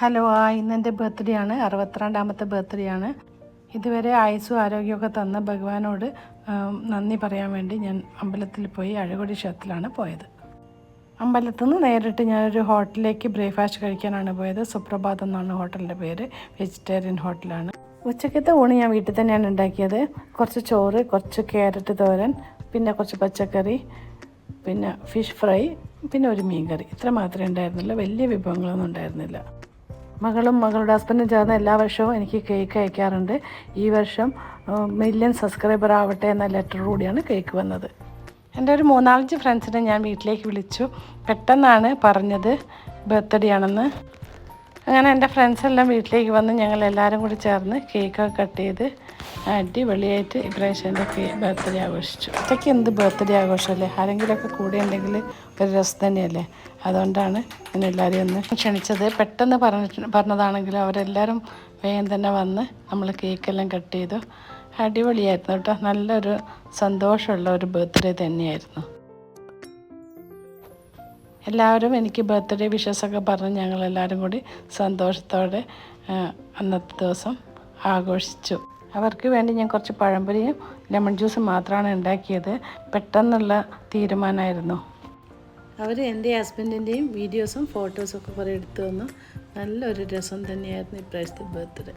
Hello ആ ഇന്ന് എന്റെ ബർത്ത്ഡേ ആണ്. അറുപത്തിരണ്ടാമത്തെ ബർത്ത്ഡേ ആണ്. ഇതുവരെ ആയുസ്സും ആരോഗ്യമൊക്കെ തന്ന ഭഗവാനോട് നന്ദി പറയാൻ വേണ്ടി ഞാൻ അമ്പലത്തിൽ പോയി അഴകൊടി ക്ഷേത്രത്തിലാണ് പോയത്. അമ്പലത്തിൽ നിന്ന് നേരിട്ട് ഞാനൊരു ഹോട്ടലിലേക്ക് ബ്രേക്ക്ഫാസ്റ്റ് കഴിക്കാനാണ് പോയത്. സുപ്രഭാത് എന്നാണ് ഹോട്ടലിന്റെ പേര്. വെജിറ്റേറിയൻ ഹോട്ടലാണ്. ഉച്ചക്കത്തെ ഊണ് ഞാൻ വീട്ടിൽ തന്നെയാണ് ഉണ്ടാക്കിയത്. കുറച്ച് ചോറ് കുറച്ച് ക്യാരറ്റ് തോരൻ പിന്നെ കുറച്ച് പച്ചക്കറി പിന്നെ ഫിഷ് ഫ്രൈ പിന്നെ ഒരു മീൻ കറി ഇത്ര മാത്രമേ ഉണ്ടായിരുന്നുള്ളൂ. വലിയ വിഭവങ്ങളൊന്നും ഉണ്ടായിരുന്നില്ല. മകളും മകളുടെ ഹസ്ബൻഡും ചേർന്ന് എല്ലാ വർഷവും എനിക്ക് കേക്ക് അയക്കാറുണ്ട്. ഈ വർഷം മില്യൺ സബ്സ്ക്രൈബർ ആവട്ടെ എന്ന ലെറ്റർ കൂടിയാണ് കേക്ക് വന്നത്. എന്റെ ഒരു മൂന്നാലഞ്ച് ഫ്രണ്ട്സിനെ ഞാൻ വീട്ടിലേക്ക് വിളിച്ചു. പെട്ടെന്നാണ് പറഞ്ഞത് ബർത്ത്ഡേ ആണെന്ന്. അങ്ങനെ എന്റെ ഫ്രണ്ട്സ് എല്ലാം വീട്ടിലേക്ക് വന്ന് ഞങ്ങൾ എല്ലാവരും കൂടി ചേർന്ന് കേക്കൊക്കെ കട്ട് ചെയ്ത് അടിപൊളിയായിട്ട് ഇപ്രാവശ്യം എന്റെ ബർത്ത്ഡേ ആഘോഷിച്ചു. ഒറ്റയ്ക്ക് എന്ത് ബർത്ത്ഡേ ആഘോഷമല്ലേ ആരെങ്കിലുമൊക്കെ കൂടെ ഉണ്ടെങ്കിൽ ഒരു രസം തന്നെയല്ലേ? അതുകൊണ്ടാണ് ഞാൻ എല്ലാവരെയും ഒന്ന് ക്ഷണിച്ചത്. പെട്ടെന്ന് പറഞ്ഞിട്ട് പറഞ്ഞതാണെങ്കിലും അവരെല്ലാവരും വേഗം തന്നെ വന്ന് നമ്മൾ കേക്കെല്ലാം കട്ട് ചെയ്തു. അടിപൊളിയായിരുന്നു കേട്ടോ. നല്ലൊരു സന്തോഷമുള്ള ഒരു ബർത്ത്ഡേ തന്നെയായിരുന്നു. എല്ലാവരും എനിക്ക് ബർത്ത്ഡേ വിഷസൊക്കെ പറഞ്ഞ് ഞങ്ങളെല്ലാവരും കൂടി സന്തോഷത്തോടെ അന്നത്തെ ദിവസം ആഘോഷിച്ചു. അവർക്ക് വേണ്ടി ഞാൻ കുറച്ച് പഴംപൊരിയും ലെമൺ ജ്യൂസും മാത്രമാണ് ഉണ്ടാക്കിയത്. പെട്ടെന്നുള്ള തീരുമാനമായിരുന്നു. അവർ എന്റെ ഹസ്ബൻഡിന്റെയും വീഡിയോസും ഫോട്ടോസും ഒക്കെ കുറേ എടുത്തു തന്നു. നല്ലൊരു രസം തന്നെയായിരുന്നു ഇപ്രാവശ്യത്തെ ബർത്ത്ഡേ.